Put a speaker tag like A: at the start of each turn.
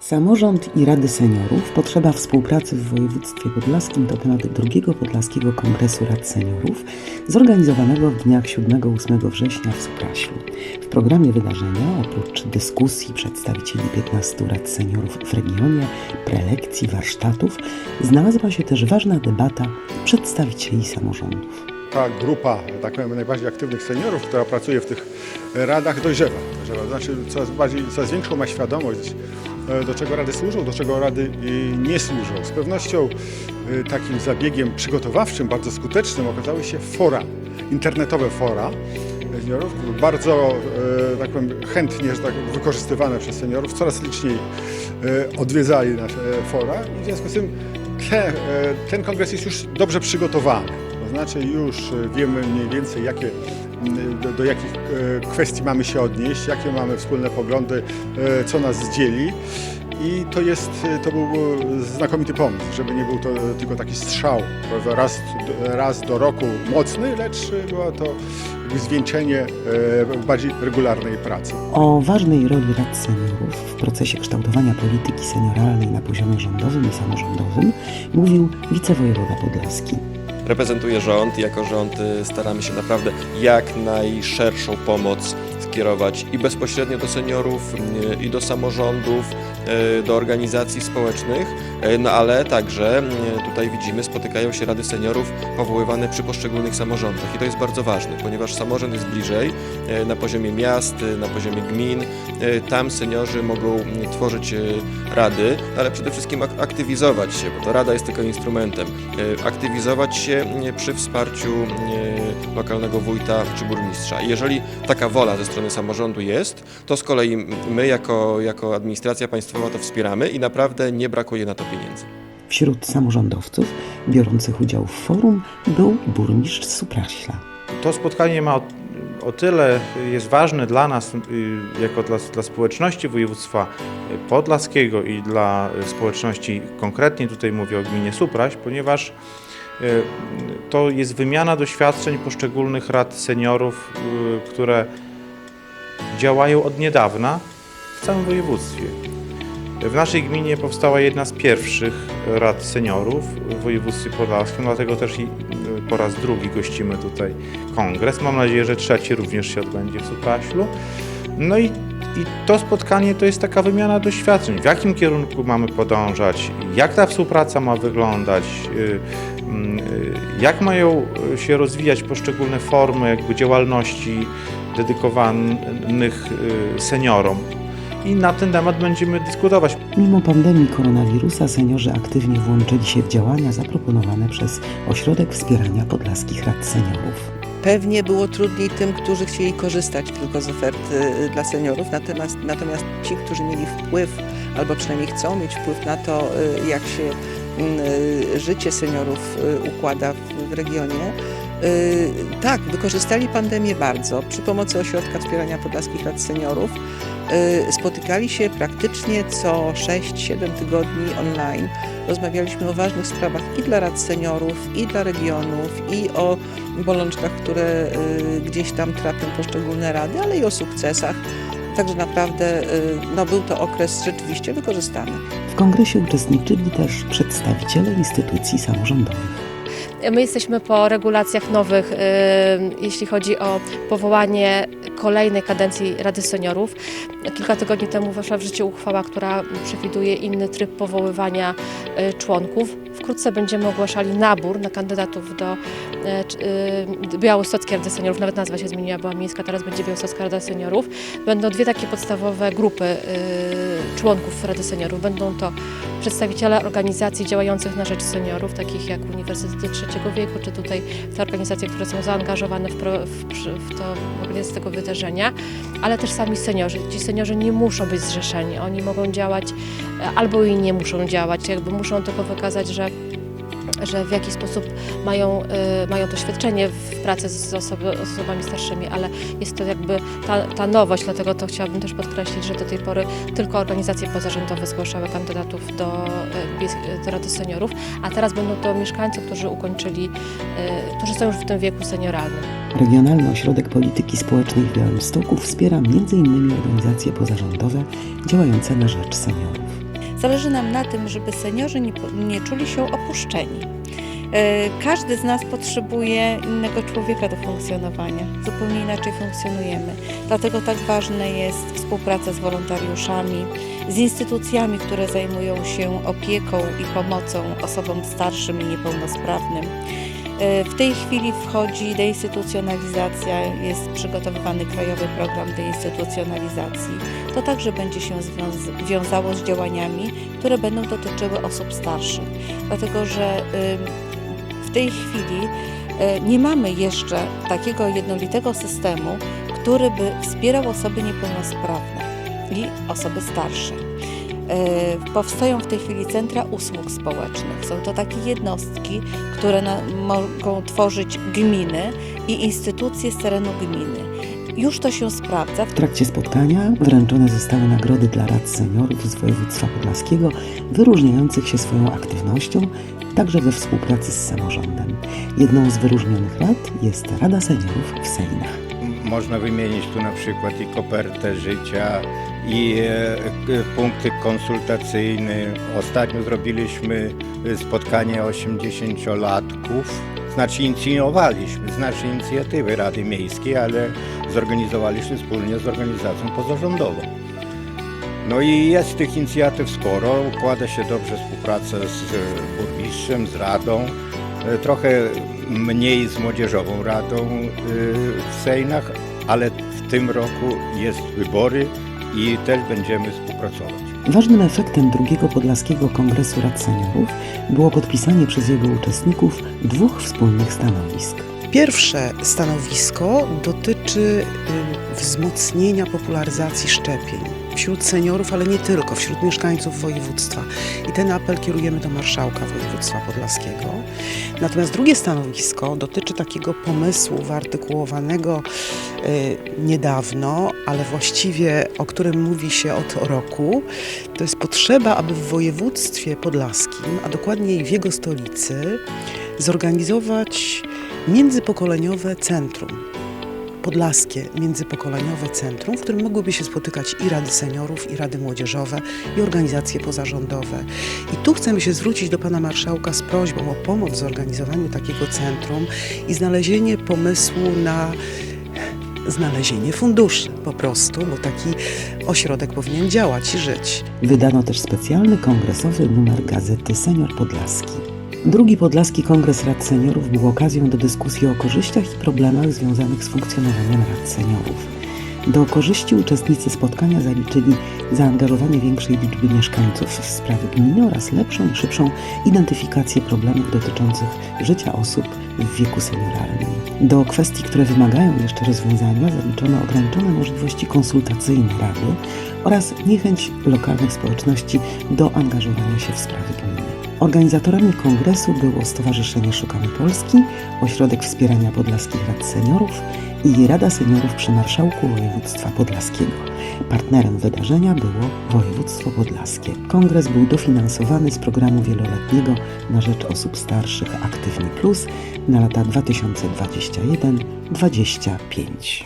A: Samorząd i Rady Seniorów, potrzeba współpracy w województwie podlaskim to temat drugiego Podlaskiego Kongresu Rad Seniorów, zorganizowanego w dniach 7-8 września w Supraślu. W programie wydarzenia, oprócz dyskusji przedstawicieli 15 Rad Seniorów w regionie, prelekcji, warsztatów, znalazła się też ważna debata przedstawicieli samorządów.
B: ta grupa, tak powiem, najbardziej aktywnych seniorów, która pracuje w tych radach, dojrzewa. dojrzewa. Znaczy coraz, bardziej, coraz większą ma świadomość, do czego rady służą, do czego rady e, nie służą. Z pewnością e, takim zabiegiem przygotowawczym, bardzo skutecznym okazały się fora, internetowe fora seniorów, bardzo e, tak powiem, chętnie tak, wykorzystywane przez seniorów, coraz liczniej e, odwiedzali nasze fora i w związku z tym te, e, ten kongres jest już dobrze przygotowany. To znaczy już e, wiemy mniej więcej, jakie, do, do jakich e, kwestii mamy się odnieść, jakie mamy wspólne poglądy, e, co nas dzieli. I to jest, e, to był znakomity pomysł, żeby nie był to tylko taki strzał, raz, raz do roku mocny, lecz było to zwieńczenie bardziej regularnej pracy.
A: O ważnej roli Rad Seniorów w procesie kształtowania polityki senioralnej na poziomie rządowym i samorządowym mówił wicewojewoda podlaski.
C: Reprezentuję rząd. I jako rząd y, staramy się naprawdę jak najszerszą pomoc skierować i bezpośrednio do seniorów, y, i do samorządów, y, do organizacji społecznych, no ale także y, tutaj widzimy, spotykają się rady seniorów powoływane przy poszczególnych samorządach. I to jest bardzo ważne, ponieważ samorząd jest bliżej y, na poziomie miast, y, na poziomie gmin, tam seniorzy mogą y, tworzyć rady, ale przede wszystkim ak- aktywizować się, bo to rada jest tylko instrumentem, aktywizować się y, przy wsparciu lokalnego wójta czy burmistrza. I Jeżeli taka wola ze strony samorządu jest, to z kolei my jako, jako administracja państwowa to wspieramy i naprawdę nie brakuje na to pieniędzy.
A: Wśród samorządowców biorących udział w forum był burmistrz Supraśla.
D: To spotkanie ma o, o tyle jest ważne dla nas, y, jako dla, dla społeczności województwa podlaskiego i dla społeczności, konkretnie tutaj mówię o gminie Supraś, ponieważ y, to jest wymiana doświadczeń poszczególnych rad seniorów, y, które działają od niedawna w całym województwie. W naszej gminie powstała jedna z pierwszych rad seniorów w województwie podlaskim, dlatego też i y, po raz drugi gościmy tutaj kongres. Mam nadzieję, że trzeci również się odbędzie w Supraślu. No i, i to spotkanie to jest taka wymiana doświadczeń. W jakim kierunku mamy podążać, jak ta współpraca ma wyglądać, y, y, jak mają się rozwijać poszczególne formy jakby działalności dedykowanych seniorom. I na ten temat będziemy dyskutować.
A: Mimo pandemii koronawirusa seniorzy aktywnie włączyli się w działania zaproponowane przez Ośrodek Wspierania Podlaskich Rad Seniorów.
E: Pewnie było trudniej tym, którzy chcieli korzystać tylko z oferty y, dla seniorów, natomiast, natomiast ci, którzy mieli wpływ, albo przynajmniej chcą mieć wpływ na to, y, jak się y, życie seniorów układa w, regionie, tak, wykorzystali pandemię bardzo. Przy pomocy Ośrodka Wspierania Podlaskich Rad Seniorów spotykali się praktycznie co 6-7 tygodni online. Rozmawialiśmy o ważnych sprawach i dla rad seniorów, i dla regionów, i o bolączkach, które y, gdzieś tam trapią poszczególne rady, ale i o sukcesach. Także naprawdę y, no, był to okres rzeczywiście wykorzystany.
A: W kongresie uczestniczyli też przedstawiciele instytucji samorządowych.
F: My jesteśmy po regulacjach nowych, y, jeśli chodzi o powołanie kolejnej kadencji Rady Seniorów. Kilka tygodni temu weszła w życie uchwała, która przewiduje inny tryb powoływania y, członków. Wkrótce będziemy ogłaszali nabór na kandydatów do czy- y, Białostockiej Rady Seniorów. Nawet nazwa się zmieniła, była miejska, teraz będzie Białostocka Rada Seniorów. Będą dwie takie podstawowe grupy y, członków Rady Seniorów. Będą to przedstawiciele organizacji działających na rzecz seniorów, takich jak Uniwersytety Trzeciego Wieku, czy tutaj te organizacje, które są zaangażowane w, pro, w, przy- w to organizację tego wydarzenia, ale też sami seniorzy. Ci seniorzy nie muszą być zrzeszeni, oni mogą działać e, albo i nie muszą działać, jakby muszą tylko wykazać, że że w jaki sposób mają, y, mają doświadczenie w pracy z osoby, osobami starszymi, ale jest to jakby ta, ta nowość, dlatego to chciałabym też podkreślić, że do tej pory tylko organizacje pozarządowe zgłaszały kandydatów do, y, do Rady Seniorów, a teraz będą to mieszkańcy, którzy ukończyli, y, którzy są już w tym wieku senioralnym.
A: Regionalny Ośrodek Polityki Społecznej w Białymstoku wspiera m.in. organizacje pozarządowe działające na rzecz seniorów.
G: Zależy nam na tym, żeby seniorzy nie, nie czuli się opuszczeni. E, Każdy z nas potrzebuje innego człowieka do funkcjonowania. Zupełnie inaczej funkcjonujemy. Dlatego tak ważna jest współpraca z wolontariuszami, z instytucjami, które zajmują się opieką i pomocą osobom starszym i niepełnosprawnym. E, W tej chwili wchodzi deinstytucjonalizacja, jest przygotowywany krajowy program deinstytucjonalizacji. To także będzie się wiązało z działaniami, które będą dotyczyły osób starszych, dlatego że w tej chwili y, nie mamy jeszcze takiego jednolitego systemu, który by wspierał osoby niepełnosprawne i osoby starsze. Y, Powstają w tej chwili centra usług społecznych. Są to takie jednostki, które na, mogą tworzyć gminy i instytucje z terenu gminy. Już to się sprawdza.
A: W trakcie spotkania wręczone zostały nagrody dla rad seniorów z województwa podlaskiego, wyróżniających się swoją aktywnością, także we współpracy z samorządem. Jedną z wyróżnionych rad jest Rada Seniorów w Sejnach.
H: Można wymienić tu na przykład i kopertę życia, i e, punkty konsultacyjne. Ostatnio zrobiliśmy e, spotkanie 80-latków. Znaczy inicjowaliśmy z naszej inicjatywy Rady Miejskiej, ale zorganizowaliśmy wspólnie z organizacją pozarządową. No i jest tych inicjatyw sporo, układa się dobrze współpraca z burmistrzem, z radą, e, trochę mniej z młodzieżową radą w Sejnach, ale w tym roku jest wybory i też będziemy współpracować.
A: Ważnym efektem drugiego Podlaskiego Kongresu Rad Seniorów było podpisanie przez jego uczestników dwóch wspólnych stanowisk.
I: Pierwsze stanowisko dotyczy wzmocnienia popularyzacji szczepień wśród seniorów, ale nie tylko, wśród mieszkańców województwa. I ten apel kierujemy do marszałka województwa podlaskiego. Natomiast drugie stanowisko dotyczy takiego pomysłu wyartykułowanego niedawno, ale właściwie o którym mówi się od roku. To jest potrzeba, aby w województwie podlaskim, a dokładniej w jego stolicy, zorganizować międzypokoleniowe centrum. Podlaskie międzypokoleniowe centrum, w którym mogłyby się spotykać i rady seniorów, i rady młodzieżowe, i organizacje pozarządowe. I tu chcemy się zwrócić do pana marszałka z prośbą o pomoc w zorganizowaniu takiego centrum i znalezienie pomysłu na znalezienie funduszy po prostu, bo taki ośrodek powinien działać i żyć.
A: Wydano też specjalny kongresowy numer gazety Senior Podlaski. Drugi Podlaski Kongres Rad Seniorów był okazją do dyskusji o korzyściach i problemach związanych z funkcjonowaniem Rad Seniorów. Do korzyści uczestnicy spotkania zaliczyli zaangażowanie większej liczby mieszkańców w sprawy gminy oraz lepszą i szybszą identyfikację problemów dotyczących życia osób w wieku senioralnym. Do kwestii, które wymagają jeszcze rozwiązania, zaliczono ograniczone możliwości konsultacyjne Rady oraz niechęć lokalnych społeczności do angażowania się w sprawy gminy. Organizatorami kongresu było Stowarzyszenie Szukamy Polski, Ośrodek Wspierania Podlaskich Rad Seniorów i Rada Seniorów przy Marszałku Województwa Podlaskiego. Partnerem wydarzenia było województwo podlaskie. Kongres był dofinansowany z programu wieloletniego na rzecz osób starszych Aktywni Plus na lata 2021-2025.